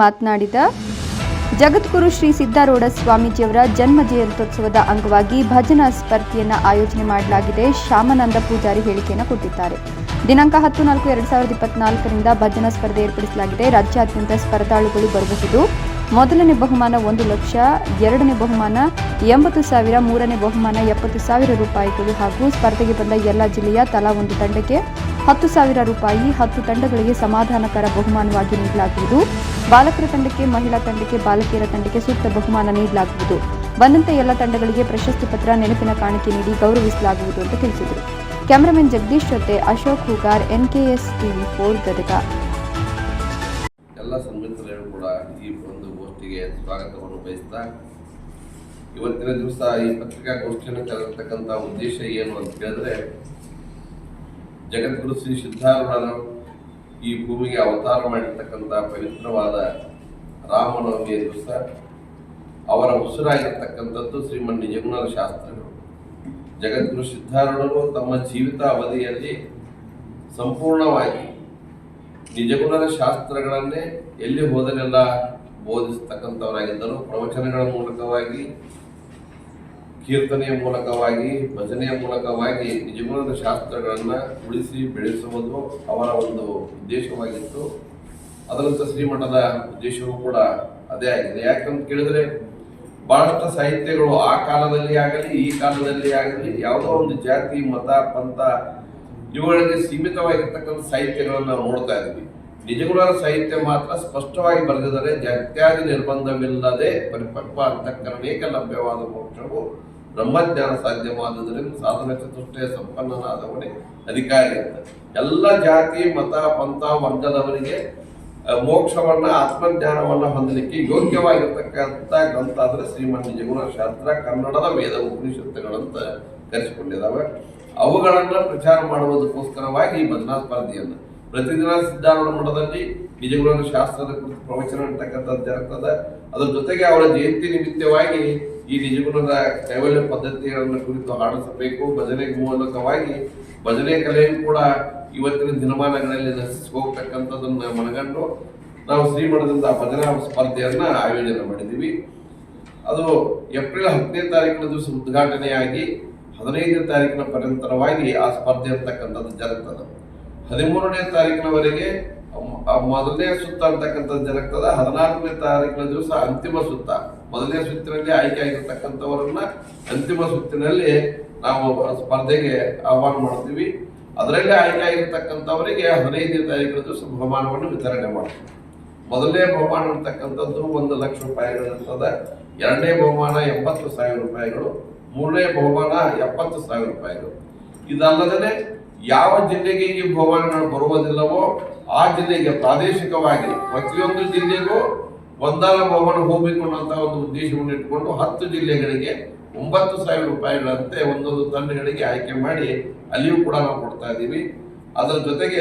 ಮಾತನಾಡಿದ ಜಗದ್ಗುರು ಶ್ರೀ ಸಿದ್ದಾರೂಢ ಸ್ವಾಮೀಜಿಯವರ ಜನ್ಮ ಜಯಂತ್ಯೋತ್ಸವದ ಅಂಗವಾಗಿ ಭಜನಾ ಸ್ಪರ್ಧೆಯನ್ನು ಆಯೋಜನೆ ಮಾಡಲಾಗಿದೆ. ಶ್ಯಾಮಾನಂದ ಪೂಜಾರಿ ಹೇಳಿಕೆಯನ್ನು ಕೊಟ್ಟಿದ್ದಾರೆ. ದಿನಾಂಕ ಹತ್ತು ನಾಲ್ಕು ಎರಡು ಸಾವಿರದ ಇಪ್ಪತ್ನಾಲ್ಕರಿಂದ ಭಜನಾ ಸ್ಪರ್ಧೆ ಏರ್ಪಡಿಸಲಾಗಿದೆ. ರಾಜ್ಯಾದ್ಯಂತ ಸ್ಪರ್ಧಾಳುಗಳು ಬರಬಹುದು ಮೊದಲನೇ ಬಹುಮಾನ ಒಂದು ಲಕ್ಷ ಎರಡನೇ ಬಹುಮಾನ ಎಂಬತ್ತು ಸಾವಿರ ಮೂರನೇ ಬಹುಮಾನ ಎಪ್ಪತ್ತು ಸಾವಿರ ರೂಪಾಯಿಗಳು ಹಾಗೂ ಸ್ಪರ್ಧೆಗೆ ಬಂದ ಎಲ್ಲ ಜಿಲ್ಲೆಯ ತಲಾ ಒಂದು ತಂಡಕ್ಕೆ ಹತ್ತು ಸಾವಿರ ರೂಪಾಯಿ ಹತ್ತು ತಂಡಗಳಿಗೆ ಸಮಾಧಾನಕರ ಬಹುಮಾನವಾಗಿ ನೀಡಲಾಗುವುದು. ಬಾಲಕರ ತಂಡಕ್ಕೆ, ಮಹಿಳಾ ತಂಡಕ್ಕೆ, ಬಾಲಕಿಯರ ತಂಡಕ್ಕೆ ಸೂಕ್ತ ಬಹುಮಾನ ನೀಡಲಾಗುವುದು. ಬಂದಂತ ಎಲ್ಲ ತಂಡಗಳಿಗೆ ಪ್ರಶಸ್ತಿ ಪತ್ರ, ನೆನಪಿನ ಕಾಣಿಕೆ ನೀಡಿ ಗೌರವಿಸಲಾಗುವುದು ಅಂತ ತಿಳಿಸಿದರು. ಕ್ಯಾಮರಾಮನ್ ಜಗದೀಶ್ ಜೊತೆ Ashok Hugar, NKS TV for Gadag ಎಲ್ಲ ಸನ್ಮಿತ್ರರು ಕೂಡ ಈ ಒಂದು ಗೋಷ್ಠಿಗೆ ಸ್ವಾಗತವನ್ನು ಬಯಸ್ತಾ, ಇವತ್ತಿನ ದಿವಸ ಈ ಪತ್ರಿಕಾಗೋಷ್ಠಿಯನ್ನು ಕರೆತಕ್ಕಂಥ ಉದ್ದೇಶ ಏನು ಅಂತ ಹೇಳಿದ್ರೆ ಜಗದ್ಗುರು ಶ್ರೀ ಸಿದ್ಧಾರೂಢರು ಈ ಭೂಮಿಗೆ ಅವತಾರ ಮಾಡಿರ್ತಕ್ಕಂಥ ಪವಿತ್ರವಾದ ರಾಮನವಮಿಯ ದಿವಸ ಅವರ ಉಸಿರಾಗಿರ್ತಕ್ಕಂಥದ್ದು ಶ್ರೀಮನ್ ಜಗನ್ನಾಥ ಶಾಸ್ತ್ರಗಳು. ಜಗದ್ಗುರು ಸಿದ್ಧಾರೂಢರು ತಮ್ಮ ಜೀವಿತ ಅವಧಿಯಲ್ಲಿ ಸಂಪೂರ್ಣವಾಗಿ ನಿಜಗುಣರ ಶಾಸ್ತ್ರಗಳನ್ನೇ ಎಲ್ಲಿ ಹೋದರೆಲ್ಲ ಬೋಧಿಸ್ತಕ್ಕಂಥವರಾಗಿದ್ದರು. ಪ್ರವಚನಗಳ ಮೂಲಕವಾಗಿ ಕೀರ್ತನೆಯ ಮೂಲಕವಾಗಿ, ಭಜನೆಯ ಮೂಲಕವಾಗಿ ನಿಜಗುಣದ ಶಾಸ್ತ್ರಗಳನ್ನು ಉಳಿಸಿ ಬೆಳೆಸುವುದು ಅವರ ಒಂದು ಉದ್ದೇಶವಾಗಿತ್ತು. ಅದರಂತ ಶ್ರೀಮಠದ ಉದ್ದೇಶವೂ ಕೂಡ ಅದೇ ಆಗಿದೆ. ಯಾಕಂತ ಕೇಳಿದ್ರೆ ಬಹಳಷ್ಟು ಸಾಹಿತ್ಯಗಳು ಆ ಕಾಲದಲ್ಲಿ ಆಗಲಿ, ಈ ಕಾಲದಲ್ಲಿ ಆಗಲಿ, ಯಾವುದೋ ಒಂದು ಜಾತಿ, ಮತ, ಪಂಥ ಇವುಗಳಿಗೆ ಸೀಮಿತವಾಗಿರ್ತಕ್ಕಂಥ ಸಾಹಿತ್ಯಗಳನ್ನು ನಾವು ನೋಡ್ತಾ ಇದ್ವಿ. ನಿಜಗುಣರ ಸಾಹಿತ್ಯ ಮಾತ್ರ ಸ್ಪಷ್ಟವಾಗಿ ಬರೆದಿದ್ದಾರೆ. ಜಾತ್ಯಾದಿ ನಿರ್ಬಂಧವಿಲ್ಲದೆ ಪರಿಪಕ್ವ ಅಂತಕ್ಕಂಥ ಲಭ್ಯವಾದ ಮೋಕ್ಷವು ಬ್ರಹ್ಮಜ್ಞಾನ ಸಾಧ್ಯವಾದದರಿಂದ ಸಾಧನ ಚತುಷ್ಟಯ ಸಂಪನ್ನನಾದವನೇ ಅಧಿಕಾರಿ ಅಂತ. ಎಲ್ಲ ಜಾತಿ, ಮತ, ಪಂಥ, ವರ್ಗದವರಿಗೆ ಮೋಕ್ಷವನ್ನ, ಆತ್ಮಜ್ಞಾನವನ್ನ ಹೊಂದಲಿಕ್ಕೆ ಯೋಗ್ಯವಾಗಿರ್ತಕ್ಕಂಥ ಗ್ರಂಥ ಅಂದ್ರೆ ಶ್ರೀಮನ್ ಜಗುಣ ಶಾಸ್ತ್ರ ಕನ್ನಡದ ವೇದ ಉಪನಿಷತ್ತುಗಳಂತ ಕರೆಸಿಕೊಂಡಿದ್ದಾವೆ. ಅವುಗಳನ್ನ ಪ್ರಚಾರ ಮಾಡುವುದಕ್ಕೋಸ್ಕರವಾಗಿ ಈ ಭಜನಾ ಸ್ಪರ್ಧೆಯನ್ನು ಪ್ರತಿದಿನ ಸಿದ್ಧಾರೂಢ ಮಠದಲ್ಲಿ ನಿಜಗುಣ ಶಾಸ್ತ್ರದ ಕುರಿತು ಪ್ರವಚನ ಇರ್ತಕ್ಕಂಥದ್ದು ಜరుగుತ್ತದೆ ಅದರ ಜೊತೆಗೆ ಅವರ ಜಯಂತಿ ನಿಮಿತ್ತವಾಗಿ ಈ ನಿಜಗುಣದ ಕೈವಲ್ಯ ಪದ್ಧತಿಗಳನ್ನು ಕುರಿತು ಹಾಡಿಸಬೇಕು ಭಜನೆ ಮೂಲಕವಾಗಿ ಭಜನೆ ಕಲೆಯನ್ನು ಕೂಡ ಇವತ್ತಿನ ದಿನಮಾನಗಳಲ್ಲಿ ನಶಿಸಿ ಹೋಗ್ತಕ್ಕಂಥದ್ದನ್ನು ಮನಗಂಡು ನಾವು ಶ್ರೀಮಠದಿಂದ ಭಜನಾ ಸ್ಪರ್ಧೆಯನ್ನ ಆಯೋಜನೆ ಮಾಡಿದ್ದೀವಿ. ಅದು ಏಪ್ರಿಲ್ ಹತ್ತನೇ ತಾರೀಕಿನ ದಿವಸ ಉದ್ಘಾಟನೆಯಾಗಿ ಹದಿನೈದನೇ ತಾರೀಕಿನ ಪರ್ಯಂತರವಾಗಿ ಆ ಸ್ಪರ್ಧೆ ಅಂತಕ್ಕಂಥದ್ದು ಜರುಗ್ತದೆ. ಹದಿಮೂರನೇ ತಾರೀಕಿನವರೆಗೆ ಮೊದಲನೇ ಸುತ್ತ ಅಂತಕ್ಕಂಥ ಜನಕ್ಕದ ಹದಿನಾಲ್ಕನೇ ತಾರೀಕಿನ ದಿವಸ ಅಂತಿಮ ಸುತ್ತ. ಮೊದಲನೇ ಸುತ್ತಿನಲ್ಲಿ ಆಯ್ಕೆ ಆಗಿರ್ತಕ್ಕಂಥವರನ್ನ ಅಂತಿಮ ಸುತ್ತಿನಲ್ಲಿ ನಾವು ಸ್ಪರ್ಧೆಗೆ ಆಹ್ವಾನ ಮಾಡ್ತೀವಿ. ಅದರಲ್ಲಿ ಆಯ್ಕೆ ಆಗಿರ್ತಕ್ಕಂಥವರಿಗೆ ಹದಿನೈದನೇ ತಾರೀಕಿನ ದಿವಸ ಬಹುಮಾನವನ್ನು ವಿತರಣೆ ಮಾಡ್ತೀವಿ. ಮೊದಲನೇ ಬಹುಮಾನ ಅಂತಕ್ಕಂಥದ್ದು ಒಂದು ಲಕ್ಷ ರೂಪಾಯಿಗಳಿರ್ತದೆ ಎರಡನೇ ಬಹುಮಾನ ಎಂಬತ್ತು ಸಾವಿರ ರೂಪಾಯಿಗಳು. ಮೂರನೇ ಬಹುಮಾನ ಎಪ್ಪತ್ತು ಸಾವಿರ ರೂಪಾಯಿಗಳು. ಇದಲ್ಲದೆ ಯಾವ ಜಿಲ್ಲೆಗೆ ಈ ಭವನಗಳು ಬರುವುದಿಲ್ಲವೋ ಆ ಜಿಲ್ಲೆಗೆ ಪ್ರಾದೇಶಿಕವಾಗಿ ಪ್ರತಿಯೊಂದು ಜಿಲ್ಲೆಗೂ ಒಂದಾಲ ಭವನ ಅನ್ನೋಂಥ ಒಂದು ಉದ್ದೇಶವನ್ನು ಇಟ್ಕೊಂಡು ಹತ್ತು ಜಿಲ್ಲೆಗಳಿಗೆ ಒಂಬತ್ತು ಸಾವಿರ ರೂಪಾಯಿಗಳಂತೆ ಒಂದೊಂದು ತಂಡಗಳಿಗೆ ಆಯ್ಕೆ ಮಾಡಿ ಅಲ್ಲಿಯೂ ಕೂಡ ನಾವು ಕೊಡ್ತಾ ಇದ್ದೀವಿ. ಅದರ ಜೊತೆಗೆ